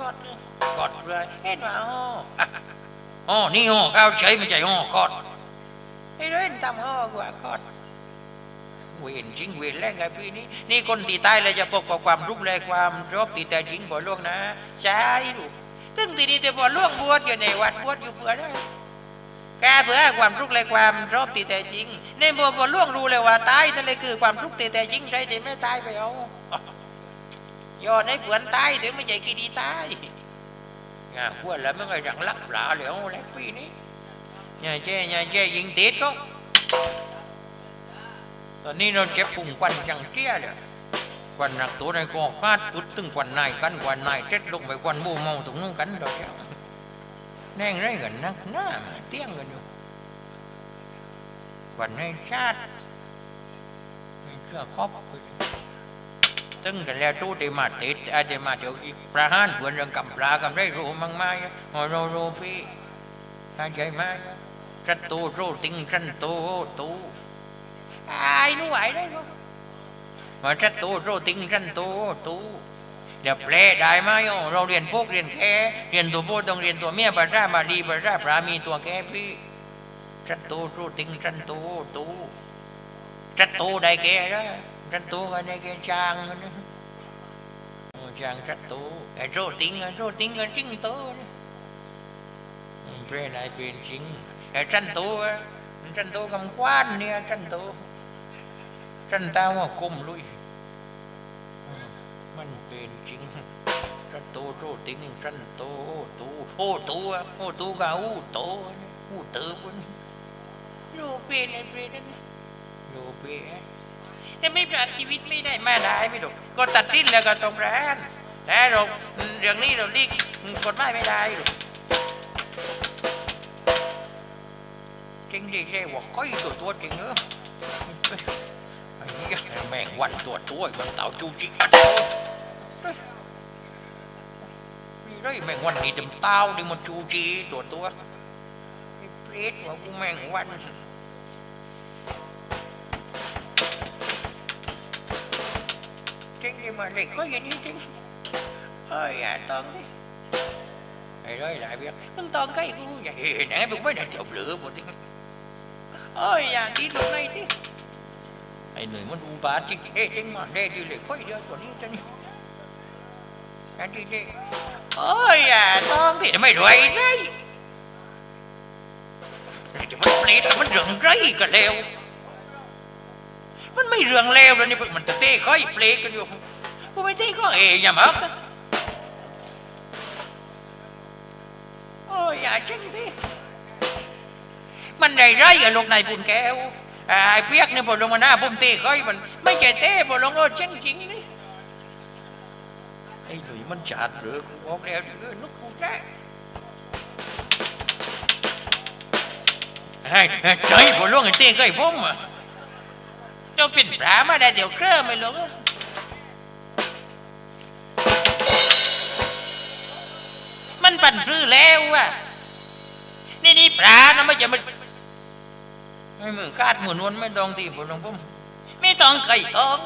กอดเลยกอดเลยเห็นว่าอ๋ออะอ๋อนี่อ๋อข้าวใช้ไม่ใช่อ๋อกอดไอ้เล่นทำอ๋อกว่ากอดเวียนจริงเวียนแรงไงพี่นี่นี่คนตีตายเลยจะพบกับความรุกแรงความรบตีแต่จริงบ่ล่วงนะใช่ลูกถึงทีนี้แต่บ่ล่วงบวชอยู่ในวัดบวชอยู่เพื่อได้แกเพื่อความทุกข์และความรอบตีแต่จริงในบัวบัวล่วงรู้เลยว่าตายนั่นเลยคือความทุกข์ตีแต่จริงใช่ไหมไม่ตายไปเอา ยอดให้เผื่อนตายถึงไม่ใช่กี่ดีตายงาหัวแล้วไม่เคยดังลักปลาเลยเอาแล้วปีนี้อย่าแช่อย่าแช่ยิงติดก็ตอนนี้เราเจ็บปุ่งควันจังเจี้ยเลยควันหนักตัวในกองฟาดปุดตึงควันนายกันควันนายเจ็ดลงไปควันบูเมาตรงนู้นกันเราเจ้าแน่งไรกันนักหน้ามาเตี้ยงกันอยู่วันในชาติไม่เชื่อครอบ ตึงกันแล้วตู้เดมาติดอาเดมาเดี๋ยวอีกประหารเพื่อนเรื่องกำปลากำได้รู้มั้งไหมโอ้โรโรพี่เข้าใจไหมจันตูโรติงจันตูตูไอ้หนู่ไหวได้ก็มาจันตูโรติงจันตูตูเดี๋ยวแปลได้ไหมโอ้เราเรียนพวกเรียนแค่เรียนตัวโบต้องเรียนตัวเมียภาษาบาลีภาษาพระมีตัวแค่พี่จันตูรูติงจันตูตูจันตูได้แก่ได้ แก่จางกันนะโอ้จางจันตูไอ้โรติงไอ้โรติงกันจริงโตนะแปลได้เป็นจริงไอ้จันตูอะจันตูกำคว้า นเนี่ยจันตูจันตาว่าคมลุยมันเป็นจริงจันโตโตติงจันโตตูโอ้ตัวโอ้ตูการชีวิตไม่ได้มาได้ไม่ถูกก็ตัดสิ้นแล้วก็ต้องร้านแต่เราเรื่องนี้เราลีกกฎหมายไม่ได้หรอกจริงดิเรียกว่าก้อยตัวตัวจริงเออไอ้เหี้ยแม่งวันตัวตัวมันเต่าจูจิอัดโตนี่ไรแม่งวันนี้เต็มเต้านี่มันจูจีตัวตัวไอ้เปรตว่ากูแม่งวัน จริงดิมาเลยก็อย่างนี้จริงเอ้ยอย่าตองดิไอ้ร้อยหลายเบี้ยมึงตองใกล้กูอย่าเห็นนะมึงไม่ได้เดี๋ยวเหลือห มดดิเอ้ยอย่าดีตรงไหนดิไอ้หนุ่ยมันดูบาดจริงเฮ้ยจริงมาเด้ดีเลยค่อยเดียวกว่านี้จะนี่อันดีเด้โอ้ยอะต้องที่ไม่รวยเลยจะมันเปลี่ยนมันเรื่องไรกันแล้วมันไม่เรื่องเลวแล้วนี่มันจะเต้ค่อยเปลี่ยนกันอยู่กูไม่เต้ก็เอ๋อย่ามานะโอ้ยอย่าจริงดิมันไรไรกับลูกนายปุนแก้วไอ้เปียกเนี่ยพอลงมาหน้าผมเตะเขาอีมัน ไม่ใช่เตะพอลงรถจริงจริงๆนี่ไอ้หนุ่ยมันจัดหรือกูบอกแล้วเออนุกกูแจ้ไอ้ใจพอลงไอ้เตะก็ไอ้ผมอะเจ้าเป็นปลามาได้เดี๋ยวเครื่อไม่ลงมันปั่นพลื้อแล้วอะนี่นี่ปลานะไม่ใช่มันไม่มือคาดหมือนวลไม่ตองตีผมลงผมไม่ต้องไก่ตอง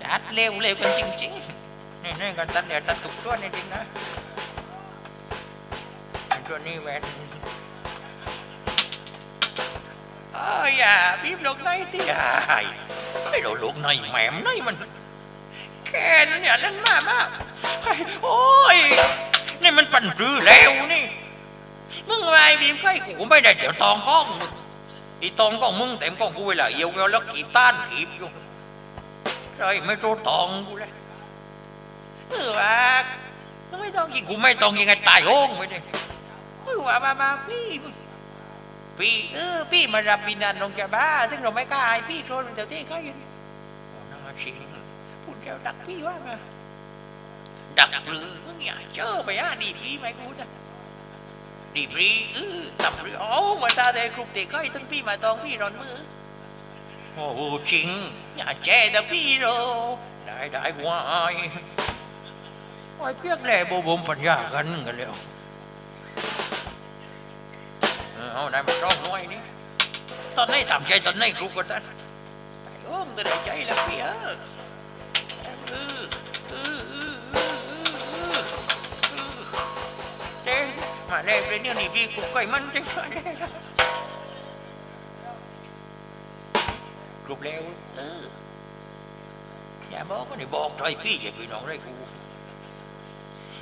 ชัดเร็วเร็วกันจริงๆนี่นี่กันตัดเดี๋ยวตัดตุกตัวนี่จริงนะตัวนี้แหวน เอ้ยอย่าบีบลงในที่ไอ้ไม่โดนลงในแหมมในมันแค่นั้นเนี่ยเล่นมากมากโอ้ยนี่มันปั่นรือแล้วนี่มึงอะไรบีบใกล้กูไม่ได้เดี๋ยวตองข้องมึงอีตองของมึงเต็มของกูเวลาเอียวเแล้วกีบต้านกีบอยู่ใช่ไม่โตตองกูเลยเออว่ามึงไม่ต้องยิงกูไม่ต้องยิงไงตายโอ้งไปดิเออว่ามามาพี่ พี่เออพี่มารับบินันลงแกบ้าซึ่งเราไม่กล้าให้พี่โดนเดี๋ยวที่เขาอยู่โอ้น่าชิงพูดแก้วดักพี่ว่ามาดักหรือมึงอย่าเจอไปอะดีพี่ไหมกูนะดีบรีเออตับรีโอ้มาตาเดกรุบเด็กก็ไอ้ตั้งพี่มาตองพี่รอนมือโอ้โหจริงอย่าแจ้แต่พี่โรได้ได้วายโอ้ยเพียกแหล่โบบ่มปัญญากันกันแล้ว เออเอาได้มาร้องน้อยนี่ตอนนี้ตามใจตอนนี้รุบก็ได้ไอ้โอ้มตัวใจแล้วพี่เออเออเออเออเออเออมาแรกเลยเนี่ยนี่พี่กูก่อยมันจังเลยกรุบแล้วเอออย่าบอกว่านี่บอกถอยพี่อย่าพี่น้องไรกู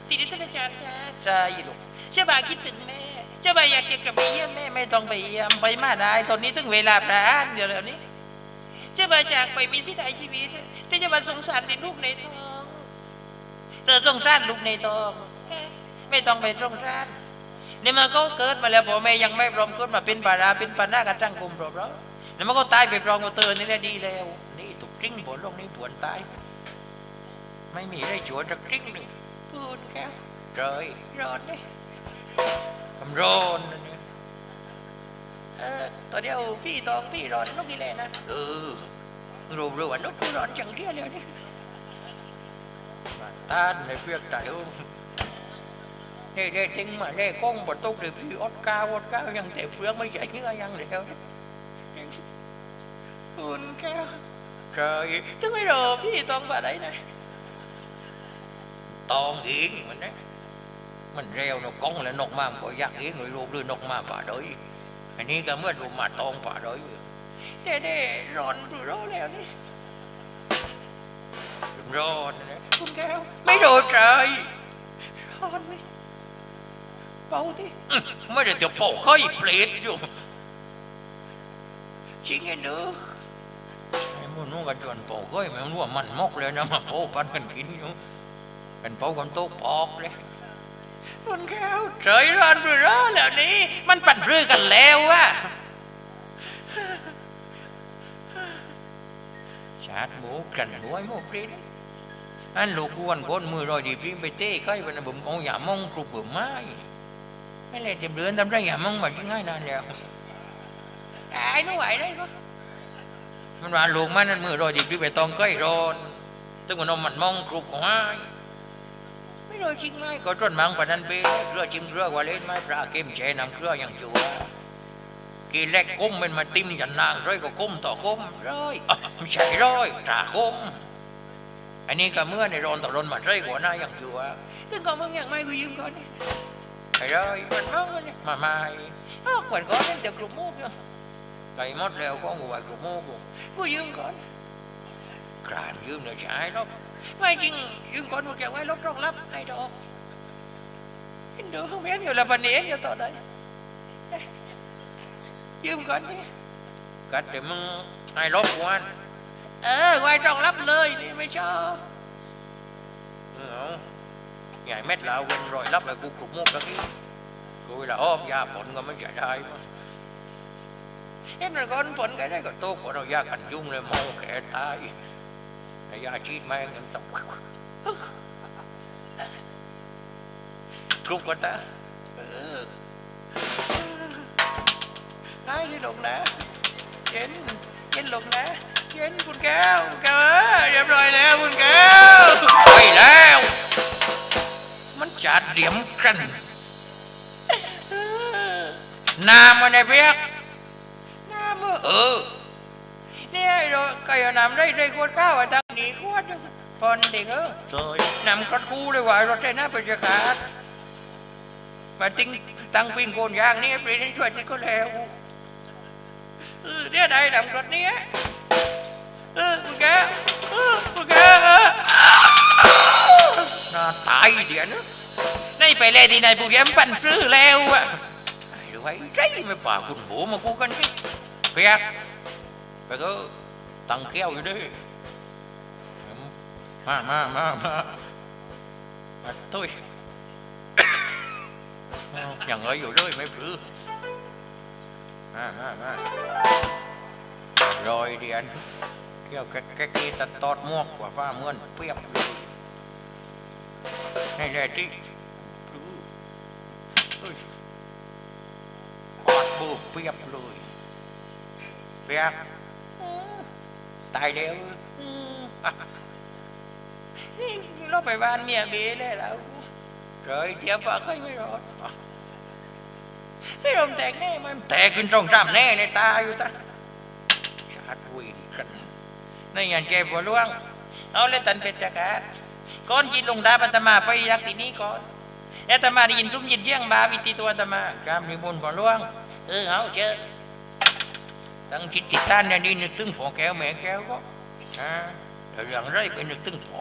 ทีนี้ท่านอาจารย์จ้าใช่ลูกเจ้าบ่าวคิดถึงแม่ จ้าบ่าวอยากจะกลับไปเยี่ยมแม่ไม่ต้องไปเยี่ยมไปมาได้ตอนนี้ถึงเวลาพระานเดี๋ยวแล้วนี้จ้าบ่าจากไปมีสิทธิ์ในชีวิตแต่จ้าบ่าสงสารในลูกในท้องเธอสงสารลูกในท้องไม่ต้องไปสงสารนี่มันก็เกิดมาแล้วพ่อแม่ยังไม่พร้อมเกิดมาเป็นปาราเป็นปัญหากันตั้งกลุ่มรอบแล้วมันก็ตายไปพร้อมกับเตือนนี่แหละดีแล้ว นี่ถูกจริงบนโลกนี้ปวนตายไม่มีได้ชวนสักริงหนึ่งพูดแค่เจยรอนนี่คำ ร้อนนะเนี่ยเออตอนเดียวพี่ตองพี่ร้อนนกกี่แลนะเออรู้รู้ว่านกกูร้อนจังเดียวเลยนี่มาต้านในเพื่อกใจอุ้ มันเร็วนาก้องแล้วนกมากก็ยากเองหน่วยรูปหรือนกมากป่าดอยอันนี้ก็เมื่อดูมาตองป่าดอยเด้เด้ร้อนดูร้อนแล้วนี่ร้อนนะคุณแก้วไม่โดเลยร้อนไหมเป่าดิไม่ได้เดี๋ยวเป่าค่อยเปลดอยู่จริงไงเนอะไอ้มุ่นุ่งกันจนเป่าค่อยมันรู้ว่ามันมกเลยนะมาเป่าปันกันกินอยู่เป็นเป่ากันโต๊ะปอกเลย bọc đấy มันแก้วเฉยร้อนหรือร้อนแล้วนี้ มันปั่นเรือกันแล้วอะชาดหมูกันรวยหมูปรีดอันลูกกวนก้นมือรอยดีปรีไปเต้ใกล้วันนั้นผมเอาอย่ามองกรุบเบื่อไม้ไม่เลยเต็มเรือนทำไรอย่ามองมาง่ายนานแล้วไอ้นู่นไหวได้ปะมันว่าลูกมันนั่นมือรอยดีพี่ไปตองใกล้ร้อนตึงมันเอมันมองกรุบของไอ้ ไม่รู้จริงไหมก็ต้นมังปนันปีเครือจิ้มเครือว่าเล่นไหมพระเกมเจนำเครืออย่างจัวกีแรกก้มเป็นมาติมอย่างนางร้อยก็ก้มต่อก้มร้อยไม่ใช่ร้อยตาก้มอันนี้ก็เมื่อในรอนต่อรอนมาร้อยกว่าน้าอย่างจัวขึ้นก็มึงอย่างไม่กูยืมก่อนไอ้ร้อยมันมามามาอ้วขวัญก้อนเต็มกลุ่มมุกเนะไก่มดแล้วก็หัวกลุ่มมุกกูยืมก่อนการยืมเดี๋ยใช่หรอ đi mới cho Ừ, không ใหญ่เม็ดแล้วเว้นรอยรับไปกูกรุบมุกตะกี้กูละอ้อมยาผลก็ไม่จะได้มั้งเห็นมันก้อนผลก็ได้ก็โตกว่าเรายากันยุ่งเลยมองแขนตายไอ้ยาชีดแม่งมันต้องกรุบกันตาเออไอ้ที่ลงนะเย็นเย็นลงนะเย็นคุณแก้วคุณแก้วเอ้ยเรียบร้อยแล้วคุณแก้วไปแล้ว มันจะเดียมกันน้ำมันไอ้เพียกน้ำเออเนี่ยเราก็เอาน้ำได้ได้ขวดข้าวไอ้ตั้ง วดพอนเด็กเออซอยน้ำกระคูเลยว่ารถได้น้าไปจะขาดมาติ้งตั้งปิ้งโกนยางนี่ปรีนี่ช่วยที่ก็แล้วเออเนี่ยได้น้ำรถเนี้ยเออคุณแกเออคุณแกเออน่าตายเดี๋ยวนะในไปเลยที่นายผู้แย้มปั่นปลื้อแล้วอะไอ้ดูไอ้ใจไม่ป่าคุณโบมากูกันนี่เปียกไปก็ตังแก้วอยู่ด้วย มามามามามาตุ้ยอย่างเอ้ยอยู่ด้วยไม่ปลื้อมามามาลอยเดียนเกี่ยวกับแกตัดตอดมวกกว่ เราไปบ้านเมียเบเลยแล้วร้อยเดียวปะกใคยไม่รอดไม่ยอมแตกแน่มันแตกขึ้นตรงสามแน่ในตาอยู่ตาชาติวุยกันในงานแกบัวล่วง เอาเลยตันเป็นจักรก้อนยินลงดาบัตมาไปยักที่นี้ก่อนแอตมาได้ยินรุ่มยินเยี่ยงบาวิตีตัวตมากรามนิบุญบัวล่วง เออเอาเจอตั้งจิตติดต้านเนี่ยนี่นึกตึ้งผอแก้วแม่แก้วก็อ่าเรื่องไรไปนึกตึ้งผอ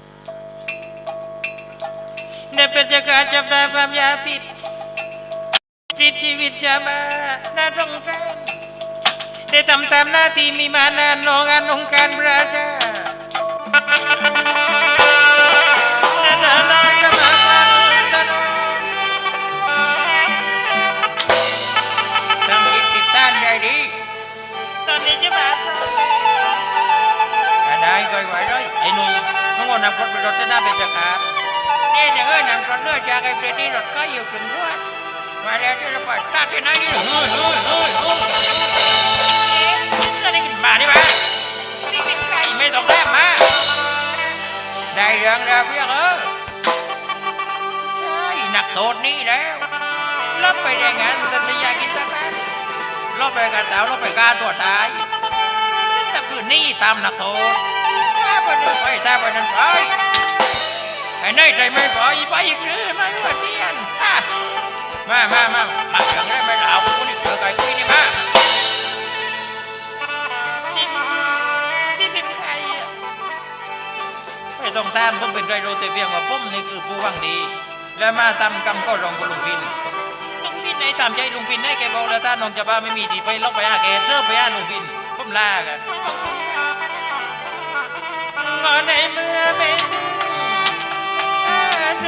ในคาดพุทธตัวเนี่ยร้อยห้าเลือดพุทธเชื่อติในการตัวนี้จะมาพร้อมแล้วเนี่ยเป็นจากการจับได้ความยาพิษพิษชีวิตจะมาน่าสงสารได้ทำตามหน้าที่มีมานานนองานองค์การประชานานานาสมาคันตนตั้งจิตติดต้านได้ดีตอนนี้จะมาก็ได้ก็ไหวเลยไอ้หนุ่ยต้องเอานำรถไปรถจะน่าเป็นจักรานนี่อย่างเอ้ยนำรถเลือจากไอ้เปรตนี่รถก็อยู่ถึงหัวมาแล้วที่เราไปตัดที่ไหนนี่เฮ้ยเฮ้ยเฮ้ยเฮ้ยจะได้กินมาดิมานี่เป็นใครไม่ต้องแลกมา ได้เรื่องแล้วเพียงเออใช่หนักโทษนี่แล้วรับไปได้งานสัญญากินตะการลบไปกันแต่ลบไปกาตัวตายแต่ปืนนี่ตามหนักโทษถ้าไปนึงไปถ้าไปนั้นไป ไอ้นี่ใจไม่ปล่อยไปอีกหรือไม่ว่าเทียนมามามามาอย่างนี้ไม่เหล่ากูนี่เจอไก่คุยนี่มานี่เป็นใครอะไม่ต้องตามผมเป็นไรโรเตเพียงว่าผมนี่คือผู้วังดี แล้วมาตามกรรมก็รองบลุงพินลุงพินในตามใจลุงพินให้แกบอกแล้วถ้าน้องจะบ้าไม่มีที่ไปล็อกไปหาแกเริ่มไปหาลุงพินผมลากันงอนในเมื่อไม่ถึงอาถึงดีกัน ม่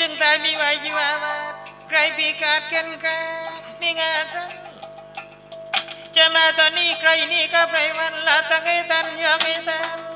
ถึงตายมีไว้ชีวาวาดใครพิการกินกามีงานรักจะมาตอนนี้ใครนี่ก็ไพรวันละตั้งให้ทันยกให้ทัน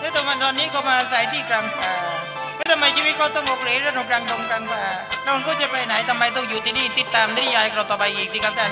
แล้วทำไมตอนนี้ก็มาอาศัยที่กลางป่าแล้วทำไมชีวิตเขาต้องอกเหลและตรงกลางดงกลางป่าแล้วมันก็จะไปไหนทำไมต้องอยู่ที่นี่ติดตามนิยายเราต่อไปอีกที่ครับท่าน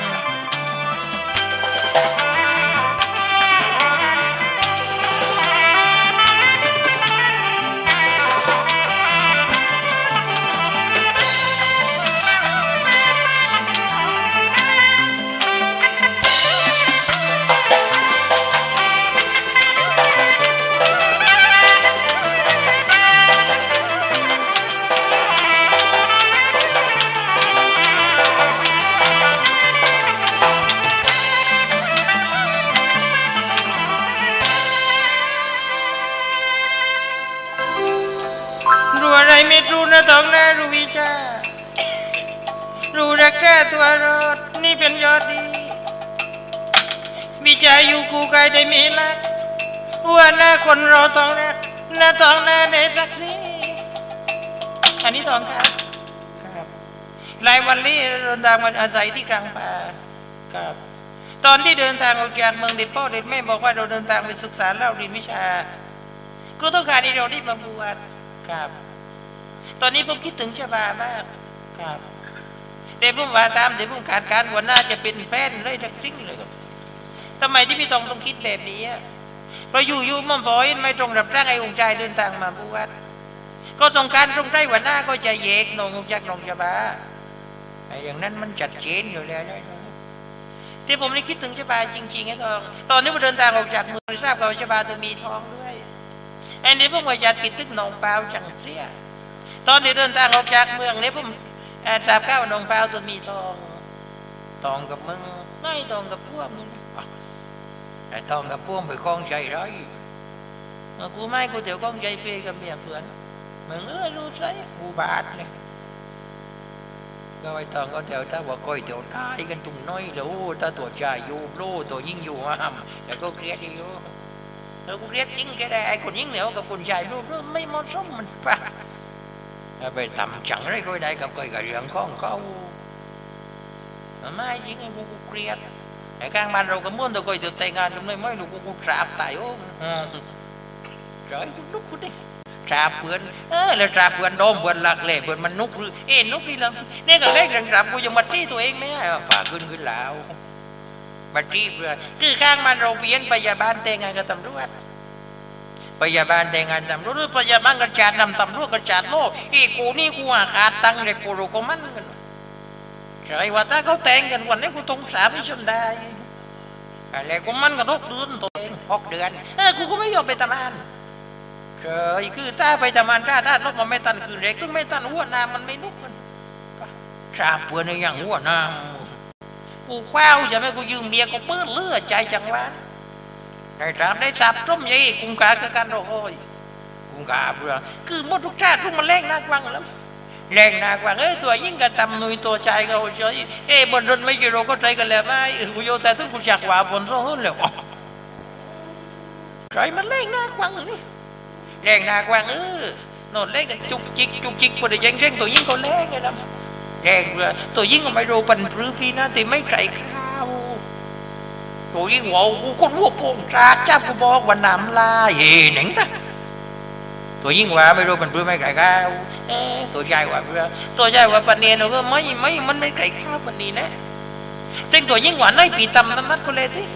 ตัวรอดนี่เป็นยอดดีวิจัยอยู่กูกายได้มีลักว่าหน้าคนเราต้องนะหน้าต้องหน้าในสักนี้อันนี้ทองครับครับลายวันนี้เรดินทางมาอาศัยที่กลางป่าครับ ตอนที่เดินทางออกจากเมืองเด็ดพ่อเด็ดแม่บอกว่าเราเดินทางไปศึกษาเล่าเรียนวิชากูต้องการที่เราได้มาบวชครับ ตอนนี้ผมคิดถึงชบามากครับ เดี๋ยวผมว่าตามเดี๋ยวผมขาดการวันหน้าจะเป็นแฟนเลยทักทิ้งเลยครับทำไมที่พี่ตองต้องคิดแบบนี้อะเพราะอยู่มันพอยไม่ตรงรับร่างไอ้องค์ชายเดินทางมาบวชก็ต้องการตรงใจวันหน้าก็จะเยกนองอกจากนองชบาไอ้อย่างนั้นมันจัดเจนอยู่แล้วนะที่ผมได้คิดถึงชบาจริงๆไอ้ทองตอนนี้ผมเดินทางออกจากเมืองทราบข่าวชบาตัวมีทองด้วยไอ้นี่ผมก็จะคิดถึงน้องเปาจังเสียตอนที่เดินทางออกจากเมืองนี้ผม แอบทราบข่าวว่าน้องเปาตัวมีทองทองกับมึงไม่ทองกับพวกมึงอะไอ้ทองกับพวกไปคล้องใจร้อยเมื่อกูไม่กูเดี๋ยวคล้องใจเปย์กับเมียเพื่อนมึงเออรู้ใช่กูบาดเลยก็ไอ้ตอนก็เดี๋ยวถ้าว่าก้อยเดี๋ยวได้กันตุ่มน้อยแล้วโอ้ถ้าตัวชายอยู่โลตัวยิ่งอยู่ห้ามแล้วก็เครียดอยู่แล้วกูเครียดจริงแค่ได้ไอ้คนยิ่งเหนียวกับคนชายรูปเรื่องไม่เหมาะสมมันปะถ้า ไปทำจังไรก็ได้กับก้อยกับเรื่องของเขาไม่จริงไอ้กูกูเครียดไอ้กลางบ้านเราก็ม้วนตัวก้อยตัวแต่งงานตรงนี้ไม่รู้กูกูสาบตายโอ้อืม trời กูลุกกูดิทราบเพื่อนเออแล้วทราบเพื่อนโดมเพื่อนหลักเลยเพื่อนมันนุกหรือเอ็นนุกนี่ล้วนี่ก็เล็กรังรับกูยังมาจี้ตัวเองไหมอะฝ่าขึ้นขึ้นแล้วมาจี้เพื่อนคือข้างมันเราเวียนพยาบาลแต่งงานกับตำรวจ พยาบาลแต่งงานตำรวจหรือพยาบาลกระจาดนำตำรวจกระจาดโลกอีกูนี่กูอาขาดตังเลยกูรู้ก็มันกันใช่ว่าถ้าเขาแต่งกันวันนี้กูต้องสาไม่ชนได้อะไรกูมันกันกเดือนตัวเองหกเดือนเออกูก็ไม่ยอมไปทำงานเคยคือถ้าไปทำงานราดราดนกมันไม่ตันคืนเล็กตึงไม่ตันหัวน้ำมันไม่นุกมันชาเปื่อนในอย่างหัวน้ำกูคว้าวใช่ไหมกูยืมเมียกูเปื้อนเลือดใจจังหวาน ได้าบได้ทราบต้มยี่กุงกากับการรอคอยกุงกาเพื่อคือหมดทุกชาติทุกมันแรงนักวังแล้วแรงนักวังเอ้ยตัวยิ่งกระตำนุยตัวใจก็โอ้ยเอ้ยบนรถไม่กี่โลก็ใจกันแล้วไมเออกูโยแต่ถึงกูจักว่าบนโซ่หุ่นแล้วใจมันแรงนักวังนี่แรงนากวางเออโนนเล่นกันจุกจิกจุกจิกพอได้ยังเร่งตัวยิ่งก็แรงไงนะแรงเรือตัวยิ่งก็ไม่รู้ปันปรือพี่นะแต่ไม่ไกลข้าว ตัวยิ่งหัวกูคนหัวโป่งจากจับกูบอกว่าน้ำลายเห็นหนังตาตัวยิ่งว่าไม่รู้ปันปรือไม่ไกลข้าวเออตัวใหญ่ว่าเรือตัวใหญ่ว่าปันเนียนก็ไม่ไม่มันไม่ไกลข้าวปันนี้นะแต่ตัวยิ่งว่าน้อยปีตำน้ำนัดก็เลยที่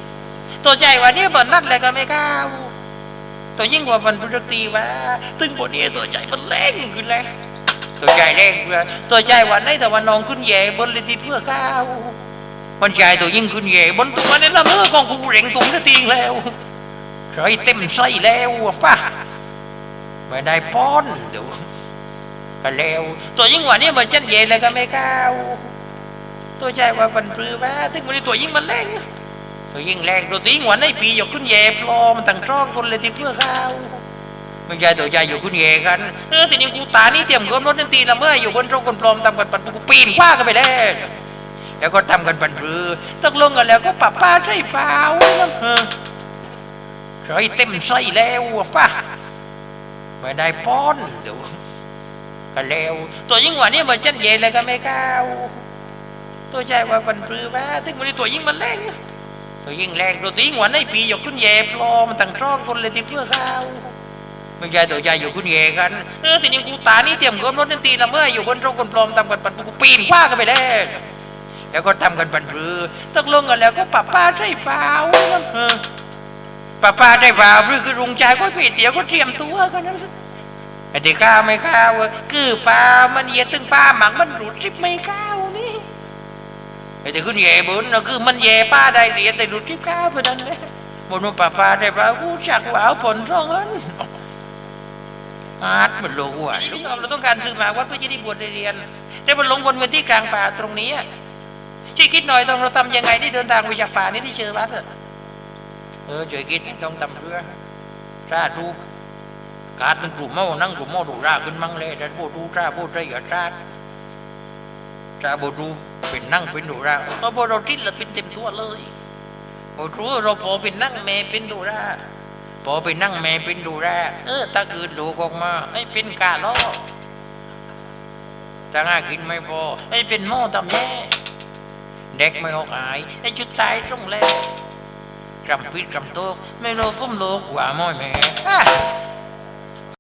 ตัวใหญ่ว่านี้บนนัดเลยก็ไม่ข้าวตัวยิ่งกว่ามันพุทธตีว่าตึงบนนี้ตัวใหญ่มันแรงขึ้นแล้วตัวใหญ่แรงเพื่อตัวใหญ่วันไหนแต่วันนองขึ้นแย่บนเลยทีเพื่อก้าว มันใหญ่ตัวยิ่งขึ้นแย่บนตัวนี้ละเมื่อของกูเร่งตุ้งตีงแล้วใส่เต็มใส่แล้วป่ะไม่ได้ป้อนเดี๋ยวก็แล้ว ตัวยิ่งกว่านี้มันเช่นแย่เลยก็ไม่ก้าวตัวใหญ่กว่ามันปรือว่าตึงบนนี้ตัวยิ่งมันแรงตัวยิ่งแรงตัวตีงวันในปีอยู่ขึ้นแย่พลอมันตั้งร้องคนเลยที่เพื่อข้าวไม่ใช่ตัวใหญ่อยู่ขึ้นแย่กันเออทีนี้กูตานี่เตรียมเกินรถนันตีละเมื่ออยู่บนโรงคนปลอมทำกันปันกูปีนคว้ากันไปแล้ว แล้วก็ทำกันปันปรือตกลงกันแล้วก็ป้าป้าใส่เปล่าเออใส่เต็มใส่แล้วป้าไม่ได้ป้อนเดี๋ยวก็แล้ว ตัวยิ่งกว่านี้มันเช่นเย่เลยก็ไม่ก้าวตัวใหญ่กว่าปันปรือว่าถึงวันนี้ตัวยิ่งมันแรงตัวยิ่งแรงตัวตีงวันในปีอยู่ขึ้นแย่พลอมันตั้งร้องคนเลยที่เพื่อข้าวไม่ใช่ตัวใหญ่อยู่ขึ้นแย่กันเออทีนี้กูตานี่เตรียมเกินรถนันตีละเมื่ออยู่บนโรงคนปลอมทำกันปันกูปีนคว้ากันไปแล้ว แล้วก็ทำกันปันรือตกลงกันแล้วก็ป้าป้าใช่เปล่าป้าป้าได้เปล่าหรือคือลุงชายก็พี่เตี๋ยก็เตรียมตัวกันนั้นไอ้ที่ข้าวไม่ข้าวคือป้ามันเหยียดตึงป้าหมังมันหลุดทริปไม่ข้าวนี่ไอ้ที่ขึ้นแย่บนนะคือมันแย่ป้าได้เหรียญแต่หลุดที่ก้าวไปนั่นแหละบนมันป้าป้าได้ปลากูจักว่าเอาผลร่องนั้นอาร์ตมันโลกว่าลูกเราต้องการซื้อมาวัดเพื่อจะได้บวชได้เรียน แต่มันลงบนเวทีกลางป่าตรงนี้อะ ช่วยคิดหน่อยต้องเราทำยังไงที่เดินทางไปจากป่านี้ที่เจอวัดอะเออช่วยคิดต้องทำเพื่อราดูการเป็นกลุ่มเมานั่งกลุ่มเมาดูราขึ้นมั่งเลยแต่โบดูราโบใจกับราราโบดูเป็นนั่งเป็นดูราเพราะพอเราทิ้เราเป็นเต็มตัวเลยพอรู้เราพอเป็นนั่งแม่เป็นดูราพอเป็นนั่งแม่เป็นดูราเออถ้าคืนดูออกมาไอ้เป็นกาล้อถ้าง่ากินไม่พอไอ้เป็นหม้อตำแย่ เด็กไม่ออกอายไอ้จุดตายตรงแล้วกำพิดกำโตกไม่รู้พุ่มโลกว่าม้อยแม่